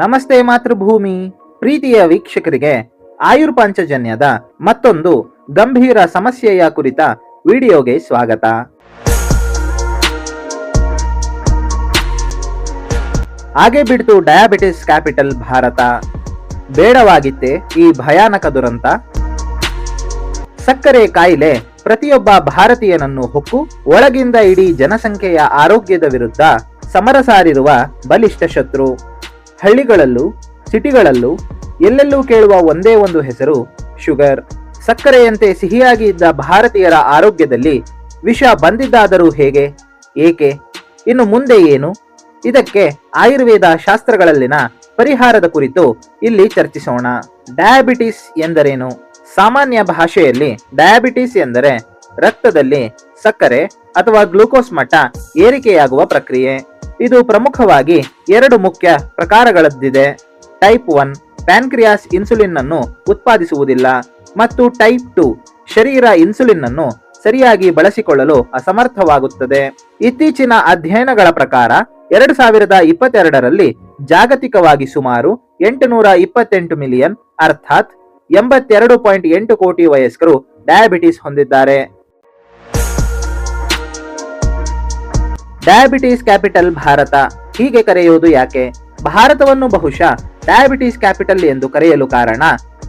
ನಮಸ್ತೆ ಮಾತೃಭೂಮಿ, ಪ್ರೀತಿಯ ವೀಕ್ಷಕರಿಗೆ ಆಯುರ್ಪಾಂಚಜನ್ಯದ ಮತ್ತೊಂದು ಗಂಭೀರ ಸಮಸ್ಯೆಯ ಕುರಿತ ವಿಡಿಯೋಗೆ ಸ್ವಾಗತ. ಹಾಗೆ ಬಿಡ್ತು ಡಯಾಬಿಟಿಸ್ ಕ್ಯಾಪಿಟಲ್ ಭಾರತ. ಬೇಡವಾಗಿತ್ತೆ ಈ ಭಯಾನಕ ದುರಂತ. ಸಕ್ಕರೆ ಕಾಯಿಲೆ ಪ್ರತಿಯೊಬ್ಬ ಭಾರತೀಯನನ್ನು ಹೊಕ್ಕು, ಒಳಗಿಂದ ಇಡೀ ಜನಸಂಖ್ಯೆಯ ಆರೋಗ್ಯದ ವಿರುದ್ಧ ಸಮರ ಸಾರಿರುವ ಬಲಿಷ್ಠ ಶತ್ರು. ಹಳ್ಳಿಗಳಲ್ಲೂ, ಸಿಟಿಗಳಲ್ಲೂ ಎಲ್ಲೆಲ್ಲೂ ಕೇಳುವ ಒಂದೇ ಒಂದು ಹೆಸರು ಶುಗರ್. ಸಕ್ಕರೆಯಂತೆ ಸಿಹಿಯಾಗಿ ಇದ್ದ ಭಾರತೀಯರ ಆರೋಗ್ಯದಲ್ಲಿ ವಿಷ ಬಂದಿದ್ದಾದರೂ ಹೇಗೆ, ಏಕೆ, ಇನ್ನು ಮುಂದೆ ಏನು? ಇದಕ್ಕೆ ಆಯುರ್ವೇದ ಶಾಸ್ತ್ರಗಳಲ್ಲಿನ ಪರಿಹಾರದ ಕುರಿತು ಇಲ್ಲಿ ಚರ್ಚಿಸೋಣ. ಡಯಾಬಿಟಿಸ್ ಎಂದರೇನು? ಸಾಮಾನ್ಯ ಭಾಷೆಯಲ್ಲಿ ಡಯಾಬಿಟಿಸ್ ಎಂದರೆ ರಕ್ತದಲ್ಲಿ ಸಕ್ಕರೆ ಅಥವಾ ಗ್ಲೂಕೋಸ್ ಮಟ್ಟ ಏರಿಕೆಯಾಗುವ ಪ್ರಕ್ರಿಯೆ. ಇದು ಪ್ರಮುಖವಾಗಿ ಎರಡು ಮುಖ್ಯ ಪ್ರಕಾರಗಳದ್ದಿದೆ. ಟೈಪ್ ಒನ್ ಪ್ಯಾನ್ಕ್ರಿಯಾಸ್ ಇನ್ಸುಲಿನ್ ಅನ್ನು ಉತ್ಪಾದಿಸುವುದಿಲ್ಲ ಮತ್ತು ಟೈಪ್ ಟು ಶರೀರ ಇನ್ಸುಲಿನ್ ಅನ್ನು ಸರಿಯಾಗಿ ಬಳಸಿಕೊಳ್ಳಲು ಅಸಮರ್ಥವಾಗುತ್ತದೆ. ಇತ್ತೀಚಿನ ಅಧ್ಯಯನಗಳ ಪ್ರಕಾರ ಎರಡು ಸಾವಿರದ ಇಪ್ಪತ್ತೆರಡರಲ್ಲಿ ಜಾಗತಿಕವಾಗಿ ಸುಮಾರು ಎಂಟುನೂರ ಇಪ್ಪತ್ತೆಂಟು ಮಿಲಿಯನ್, ಅರ್ಥಾತ್ ಎಂಬತ್ತೆರಡು ಪಾಯಿಂಟ್ ಎಂಟು ಕೋಟಿ ವಯಸ್ಕರು ಡಯಾಬಿಟಿಸ್ ಹೊಂದಿದ್ದಾರೆ. ಡಯಾಬಿಟಿಸ್ ಕ್ಯಾಪಿಟಲ್ ಭಾರತ ಹೀಗೆ ಕರೆಯುವುದು ಯಾಕೆ? ಭಾರತವನ್ನು ಬಹುಶಃ ಡಯಾಬಿಟೀಸ್ ಕ್ಯಾಪಿಟಲ್ ಎಂದು ಕರೆಯಲು ಕಾರಣ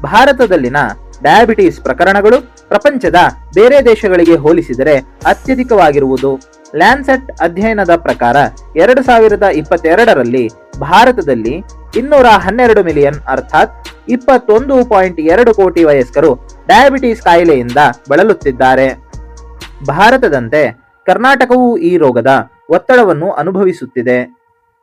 ಭಾರತದಲ್ಲಿನ ಡಯಾಬಿಟೀಸ್ ಪ್ರಕರಣಗಳು ಪ್ರಪಂಚದ ಬೇರೆ ದೇಶಗಳಿಗೆ ಹೋಲಿಸಿದರೆ ಅತ್ಯಧಿಕವಾಗಿರುವುದು. ಲ್ಯಾನ್ಸೆಟ್ ಅಧ್ಯಯನದ ಪ್ರಕಾರ ಎರಡು ಸಾವಿರದ ಇಪ್ಪತ್ತೆರಡರಲ್ಲಿ ಭಾರತದಲ್ಲಿ ಇನ್ನೂರ ಹನ್ನೆರಡು ಮಿಲಿಯನ್ ಅರ್ಥಾತ್ ಇಪ್ಪತ್ತೊಂದು ಪಾಯಿಂಟ್ ಎರಡು ಕೋಟಿ ವಯಸ್ಕರು ಡಯಾಬಿಟೀಸ್ ಕಾಯಿಲೆಯಿಂದ ಬಳಲುತ್ತಿದ್ದಾರೆ. ಭಾರತದಂತೆ ಕರ್ನಾಟಕವೂ ಈ ರೋಗದ ಒತ್ತಡವನ್ನು ಅನುಭವಿಸುತ್ತಿದೆ.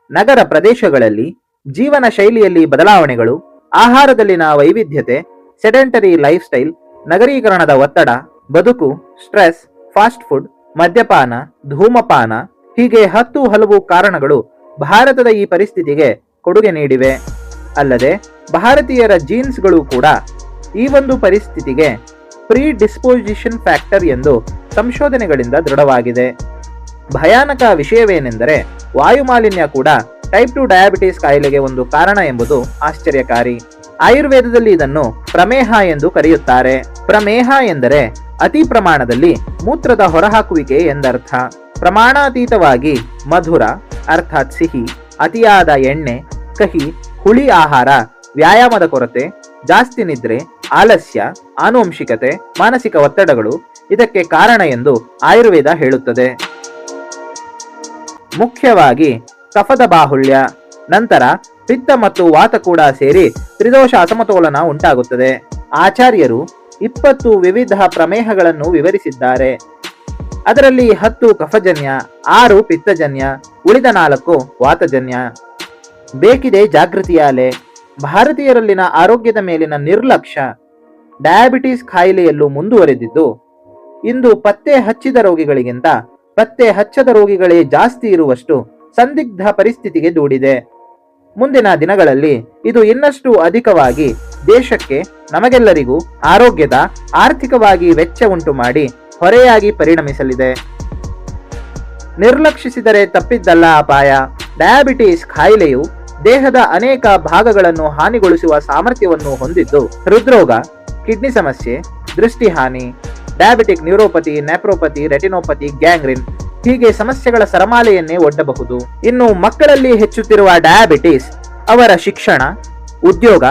ನಗರ ಪ್ರದೇಶಗಳಲ್ಲಿ ಜೀವನ ಶೈಲಿಯಲ್ಲಿ ಬದಲಾವಣೆಗಳು, ಆಹಾರದಲ್ಲಿನ ವೈವಿಧ್ಯತೆ, ಸೆಡೆಂಟರಿ ಲೈಫ್ ಸ್ಟೈಲ್ ನಗರೀಕರಣದ ಒತ್ತಡ, ಬದುಕು, ಸ್ಟ್ರೆಸ್, ಫಾಸ್ಟ್ ಫುಡ್, ಮದ್ಯಪಾನ, ಧೂಮಪಾನ ಹೀಗೆ ಹತ್ತು ಹಲವು ಕಾರಣಗಳು ಭಾರತದ ಈ ಪರಿಸ್ಥಿತಿಗೆ ಕೊಡುಗೆ ನೀಡಿವೆ. ಅಲ್ಲದೆ ಭಾರತೀಯರ ಜೀನ್ಸ್ಗಳು ಕೂಡ ಈ ಒಂದು ಪರಿಸ್ಥಿತಿಗೆ ಪ್ರೀ ಡಿಸ್ಪೋಸಿಷನ್ ಫ್ಯಾಕ್ಟರ್ ಎಂದು ಸಂಶೋಧನೆಗಳಿಂದ ದೃಢವಾಗಿದೆ. ಭಯಾನಕ ವಿಷಯವೇನೆಂದರೆ ವಾಯುಮಾಲಿನ್ಯ ಕೂಡ ಟೈಪ್ ಟು ಡಯಾಬಿಟಿಸ್ ಕಾಯಿಲೆಗೆ ಒಂದು ಕಾರಣ ಎಂಬುದು ಆಶ್ಚರ್ಯಕಾರಿ. ಆಯುರ್ವೇದದಲ್ಲಿ ಇದನ್ನು ಪ್ರಮೇಹ ಎಂದು ಕರೆಯುತ್ತಾರೆ. ಪ್ರಮೇಹ ಎಂದರೆ ಅತಿ ಪ್ರಮಾಣದಲ್ಲಿ ಮೂತ್ರದ ಹೊರಹಾಕುವಿಕೆ ಎಂದರ್ಥ. ಪ್ರಮಾಣಾತೀತವಾಗಿ ಮಧುರ, ಅರ್ಥಾತ್ ಸಿಹಿ, ಅತಿಯಾದ ಎಣ್ಣೆ, ಕಹಿ, ಹುಳಿ ಆಹಾರ, ವ್ಯಾಯಾಮದ ಕೊರತೆ, ಜಾಸ್ತಿ ನಿದ್ರೆ, ಆಲಸ್ಯ, ಆನುವಂಶಿಕತೆ, ಮಾನಸಿಕ ಒತ್ತಡಗಳು ಇದಕ್ಕೆ ಕಾರಣ ಎಂದು ಆಯುರ್ವೇದ ಹೇಳುತ್ತದೆ. ಮುಖ್ಯವಾಗಿ ಕಫದ ಬಾಹುಳ್ಯ, ನಂತರ ಪಿತ್ತ ಮತ್ತು ವಾತ ಕೂಡ ಸೇರಿ ತ್ರಿದೋಷ ಅಸಮತೋಲನ ಉಂಟಾಗುತ್ತದೆ. ಆಚಾರ್ಯರು ಇಪ್ಪತ್ತು ವಿವಿಧ ಪ್ರಮೇಹಗಳನ್ನು ವಿವರಿಸಿದ್ದಾರೆ. ಅದರಲ್ಲಿ ಹತ್ತು ಕಫಜನ್ಯ, ಆರು ಪಿತ್ತಜನ್ಯ, ಉಳಿದ ನಾಲ್ಕು ವಾತಜನ್ಯ. ಬೇಕಿದೆ ಜಾಗೃತಿಯ ಅಲೆ ಭಾರತೀಯರಲ್ಲಿನ ಆರೋಗ್ಯದ ಮೇಲಿನ ನಿರ್ಲಕ್ಷ್ಯ ಡಯಾಬಿಟಿಸ್ ಕಾಯಿಲೆಯಲ್ಲೂ ಮುಂದುವರೆದಿದ್ದು, ಇಂದು ಪತ್ತೆ ಹಚ್ಚಿದ ರೋಗಿಗಳಿಗಿಂತ ಪತ್ತೆ ಹಚ್ಚದ ರೋಗಿಗಳೇ ಜಾಸ್ತಿ ಇರುವಷ್ಟು ಸಂದಿಗ್ಧ ಪರಿಸ್ಥಿತಿಗೆ ದೂಡಿದೆ. ಮುಂದಿನ ದಿನಗಳಲ್ಲಿ ಇದು ಇನ್ನಷ್ಟು ಅಧಿಕವಾಗಿ ದೇಶಕ್ಕೆ ನಮಗೆಲ್ಲರಿಗೂ ಆರೋಗ್ಯದ ಆರ್ಥಿಕವಾಗಿ ವೆಚ್ಚ ಉಂಟು ಮಾಡಿ ಹೊರೆಯಾಗಿ ಪರಿಣಮಿಸಲಿದೆ. ನಿರ್ಲಕ್ಷಿಸಿದರೆ ತಪ್ಪಿದ್ದಲ್ಲ ಅಪಾಯ. ಡಯಾಬಿಟಿಸ್ ಕಾಯಿಲೆಯು ದೇಹದ ಅನೇಕ ಭಾಗಗಳನ್ನು ಹಾನಿಗೊಳಿಸುವ ಸಾಮರ್ಥ್ಯವನ್ನು ಹೊಂದಿದ್ದು ಹೃದ್ರೋಗ, ಕಿಡ್ನಿ ಸಮಸ್ಯೆ, ದೃಷ್ಟಿಹಾನಿ. Diabetic neuropathy nephropathy retinopathy gangrene ಹೀಗೆ ಸಮಸ್ಯೆಗಳ ಸರಮಾಲೆಯನ್ನೇ ಒಡ್ಡಬಹುದು. ಇನ್ನು ಮಕ್ಕಳಲ್ಲಿ ಹೆಚ್ಚುತ್ತಿರುವ ಡಯಾಬಿಟಿಸ್ ಅವರ ಶಿಕ್ಷಣ, ಉದ್ಯೋಗ,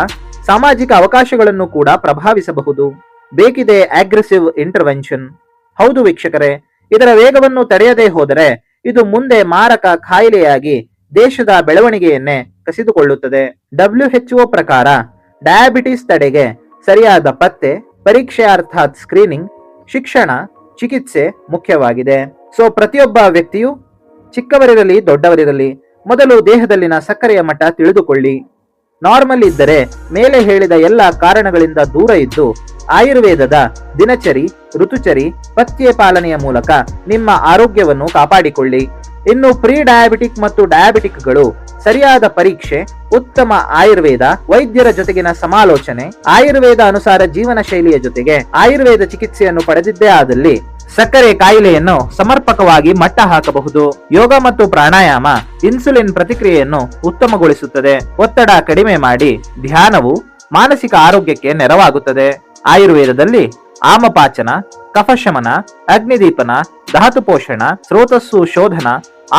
ಸಾಮಾಜಿಕ ಅವಕಾಶಗಳನ್ನು ಕೂಡ ಪ್ರಭಾವಿಸಬಹುದು. ಬೇಕಿದೆ ಅಗ್ರೆಸಿವ್ ಇಂಟರ್ವೆನ್ಷನ್ ಹೌದು ವೀಕ್ಷಕರೇ, ಇದರ ವೇಗವನ್ನು ತಡೆಯದೇ ಹೋದರೆ ಇದು ಮುಂದೆ ಮಾರಕ ಕಾಯಿಲೆಯಾಗಿ ದೇಶದ ಬೆಳವಣಿಗೆಯನ್ನೇ ಕಸಿದುಕೊಳ್ಳುತ್ತದೆ. ಡಬ್ಲ್ಯೂ ಪ್ರಕಾರ ಡಯಾಬಿಟಿಸ್ ತಡೆಗೆ ಸರಿಯಾದ ಪತ್ತೆ, ಪರೀಕ್ಷೆ ಅರ್ಥಾತ್ ಸ್ಕ್ರೀನಿಂಗ್ ಶಿಕ್ಷಣ, ಚಿಕಿತ್ಸೆ ಮುಖ್ಯವಾಗಿದೆ. ಸೊ ಪ್ರತಿಯೊಬ್ಬ ವ್ಯಕ್ತಿಯು ಚಿಕ್ಕವರಿರಲಿ, ದೊಡ್ಡವರಿರಲಿ, ಮೊದಲು ದೇಹದಲ್ಲಿನ ಸಕ್ಕರೆಯ ಮಟ್ಟ ತಿಳಿದುಕೊಳ್ಳಿ. ನಾರ್ಮಲ್ ಇದ್ದರೆ ಮೇಲೆ ಹೇಳಿದ ಎಲ್ಲ ಕಾರಣಗಳಿಂದ ದೂರ ಇದ್ದು, ಆಯುರ್ವೇದದ ದಿನಚರಿ, ಋತುಚರಿ ಪಥ್ಯ ಪಾಲನೆಯ ಮೂಲಕ ನಿಮ್ಮ ಆರೋಗ್ಯವನ್ನು ಕಾಪಾಡಿಕೊಳ್ಳಿ. ಇನ್ನು ಪ್ರೀ ಡಯಾಬಿಟಿಕ್ ಮತ್ತು ಡಯಾಬಿಟಿಕ್ಗಳು ಸರಿಯಾದ ಪರೀಕ್ಷೆ, ಉತ್ತಮ ಆಯುರ್ವೇದ, ವೈದ್ಯರ ಜೊತೆಗಿನ ಸಮಾಲೋಚನೆ, ಆಯುರ್ವೇದ ಅನುಸಾರ ಜೀವನ ಶೈಲಿಯ ಜೊತೆಗೆ ಆಯುರ್ವೇದ ಚಿಕಿತ್ಸೆಯನ್ನು ಪಡೆದಿದ್ದೇ ಆದಲ್ಲಿ ಸಕ್ಕರೆ ಕಾಯಿಲೆಯನ್ನು ಸಮರ್ಪಕವಾಗಿ ಮಟ್ಟ ಹಾಕಬಹುದು. ಯೋಗ ಮತ್ತು ಪ್ರಾಣಾಯಾಮ ಇನ್ಸುಲಿನ್ ಪ್ರತಿಕ್ರಿಯೆಯನ್ನು ಉತ್ತಮಗೊಳಿಸುತ್ತದೆ. ಒತ್ತಡ ಕಡಿಮೆ ಮಾಡಿ ಧ್ಯಾನವು ಮಾನಸಿಕ ಆರೋಗ್ಯಕ್ಕೆ ನೆರವಾಗುತ್ತದೆ. ಆಯುರ್ವೇದದಲ್ಲಿ ಆಮಪಾಚನ, ಕಫಶಮನ, ಅಗ್ನಿದೀಪನ ಧಾತು ಪೋಷಣ ಸ್ರೋತಸ್ಸು ಶೋಧನ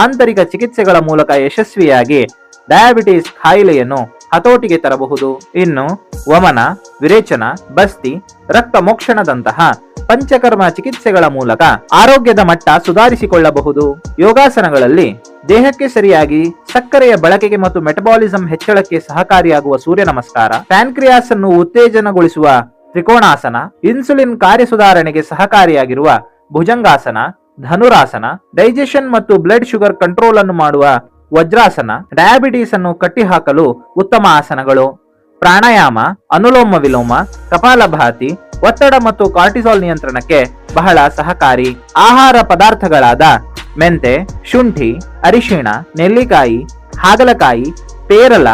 ಆಂತರಿಕ ಚಿಕಿತ್ಸೆಗಳ ಮೂಲಕ ಯಶಸ್ವಿಯಾಗಿ ಡಯಾಬಿಟಿಸ್ ಕಾಯಿಲೆಯನ್ನು ಹತೋಟಿಗೆ ತರಬಹುದು. ಇನ್ನು ವಮನ, ವಿರೇಚನ, ಬಸ್ತಿ ರಕ್ತ ಮೋಕ್ಷಣದಂತಹ ಪಂಚಕರ್ಮ ಚಿಕಿತ್ಸೆಗಳ ಮೂಲಕ ಆರೋಗ್ಯದ ಮಟ್ಟ ಸುಧಾರಿಸಿಕೊಳ್ಳಬಹುದು. ಯೋಗಾಸನಗಳಲ್ಲಿ ದೇಹಕ್ಕೆ ಸರಿಯಾಗಿ ಸಕ್ಕರೆಯ ಬಳಕೆಗೆ ಮತ್ತು ಮೆಟಬಾಲಿಸಂ ಹೆಚ್ಚಳಕ್ಕೆ ಸಹಕಾರಿಯಾಗುವ ಸೂರ್ಯ ನಮಸ್ಕಾರ, ಪ್ಯಾನ್ಕ್ರಿಯಾಸ್ ಅನ್ನು ಉತ್ತೇಜನಗೊಳಿಸುವ ತ್ರಿಕೋಣಾಸನ, ಇನ್ಸುಲಿನ್ ಕಾರ್ಯ ಸುಧಾರಣೆಗೆ ಸಹಕಾರಿಯಾಗಿರುವ ಭುಜಂಗಾಸನ ಧನುರಾಸನ ಡೈಜೆಷನ್ ಮತ್ತು ಬ್ಲಡ್ ಶುಗರ್ ಕಂಟ್ರೋಲ್ ಅನ್ನು ಮಾಡುವ ವಜ್ರಾಸನ ಡಯಾಬಿಟೀಸ್ ಅನ್ನು ಕಟ್ಟಿಹಾಕಲು ಉತ್ತಮ ಆಸನಗಳು. ಪ್ರಾಣಾಯಾಮ, ಅನುಲೋಮ ವಿಲೋಮ, ಕಪಾಲಭಾತಿ, ಒತ್ತಡ ಮತ್ತು ಕಾರ್ಟಿಸಾಲ್ ನಿಯಂತ್ರಣಕ್ಕೆ ಬಹಳ ಸಹಕಾರಿ. ಆಹಾರ ಪದಾರ್ಥಗಳಾದ ಮೆಂತೆ, ಶುಂಠಿ, ಅರಿಶಿಣ, ನೆಲ್ಲಿಕಾಯಿ, ಹಾಗಲಕಾಯಿ, ಪೇರಲ,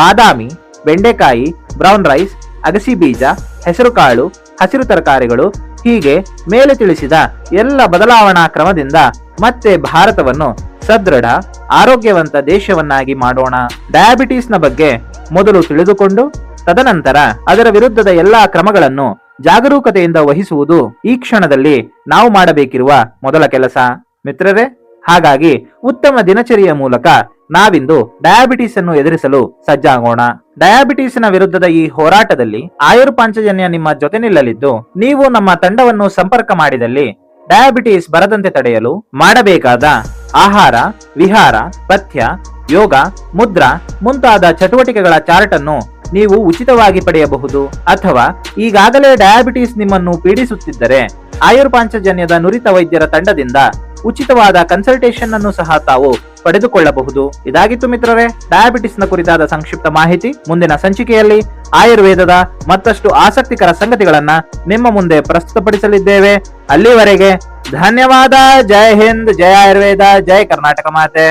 ಬಾದಾಮಿ, ಬೆಂಡೆಕಾಯಿ ಬ್ರೌನ್ ರೈಸ್ ಅಗಸಿ ಬೀಜ, ಹೆಸರುಕಾಳು, ಹಸಿರು ತರಕಾರಿಗಳು ಹೀಗೆ ಮೇಲೆ ತಿಳಿಸಿದ ಎಲ್ಲ ಬದಲಾವಣಾ ಕ್ರಮದಿಂದ ಮತ್ತೆ ಭಾರತವನ್ನು ಸದೃಢ, ಆರೋಗ್ಯವಂತ ದೇಶವನ್ನಾಗಿ ಮಾಡೋಣ. ಡಯಾಬಿಟೀಸ್ನ ಬಗ್ಗೆ ಮೊದಲು ತಿಳಿದುಕೊಂಡು, ತದನಂತರ ಅದರ ವಿರುದ್ಧದ ಎಲ್ಲಾ ಕ್ರಮಗಳನ್ನು ಜಾಗರೂಕತೆಯಿಂದ ವಹಿಸುವುದು ಈ ಕ್ಷಣದಲ್ಲಿ ನಾವು ಮಾಡಬೇಕಿರುವ ಮೊದಲ ಕೆಲಸ. ಮಿತ್ರರೇ ಹಾಗಾಗಿ ಉತ್ತಮ ದಿನಚರಿಯ ಮೂಲಕ ನಾವಿಂದು ಡಯಾಬಿಟೀಸ್ ಅನ್ನು ಎದುರಿಸಲು ಸಜ್ಜಾಗೋಣ. ಡಯಾಬಿಟೀಸ್ನ ವಿರುದ್ಧದ ಈ ಹೋರಾಟದಲ್ಲಿ ಆಯುರ್ ಪಾಂಚಜನ್ಯ ನಿಮ್ಮ ಜೊತೆ ನಿಲ್ಲಲಿದ್ದು, ನೀವು ನಮ್ಮ ತಂಡವನ್ನು ಸಂಪರ್ಕ ಮಾಡಿದಲ್ಲಿ ಡಯಾಬಿಟೀಸ್ ಬರದಂತೆ ತಡೆಯಲು ಮಾಡಬೇಕಾದ ಆಹಾರ, ವಿಹಾರ, ಪಥ್ಯ, ಯೋಗ, ಮುದ್ರಾ ಮುಂತಾದ ಚಟುವಟಿಕೆಗಳ ಚಾರ್ಟ್ ಅನ್ನು ನೀವು ಉಚಿತವಾಗಿ ಪಡೆಯಬಹುದು. ಅಥವಾ ಈಗಾಗಲೇ ಡಯಾಬಿಟಿಸ್ ನಿಮ್ಮನ್ನು ಪೀಡಿಸುತ್ತಿದ್ದರೆ, ಆಯುರ್ ಪಾಂಚಜನ್ಯದ ನುರಿತ ವೈದ್ಯರ ತಂಡದಿಂದ ಉಚಿತವಾದ ಕನ್ಸಲ್ಟೇಷನ್ ಅನ್ನು ಸಹ ತಾವು ಪಡೆದುಕೊಳ್ಳಬಹುದು. ಇದಾಗಿತ್ತು ಮಿತ್ರರೇ ಡಯಾಬಿಟಿಸ್ನ ಕುರಿತಾದ ಸಂಕ್ಷಿಪ್ತ ಮಾಹಿತಿ. ಮುಂದಿನ ಸಂಚಿಕೆಯಲ್ಲಿ ಆಯುರ್ವೇದದ ಮತ್ತಷ್ಟು ಆಸಕ್ತಿಕರ ಸಂಗತಿಗಳನ್ನ ನಿಮ್ಮ ಮುಂದೆ ಪ್ರಸ್ತುತಪಡಿಸಲಿದ್ದೇವೆ. ಅಲ್ಲಿವರೆಗೆ ಧನ್ಯವಾದ. ಜೈ ಹಿಂದ್ ಜಯ ಆಯುರ್ವೇದ ಜಯ ಕರ್ನಾಟಕ ಮಾತೆ.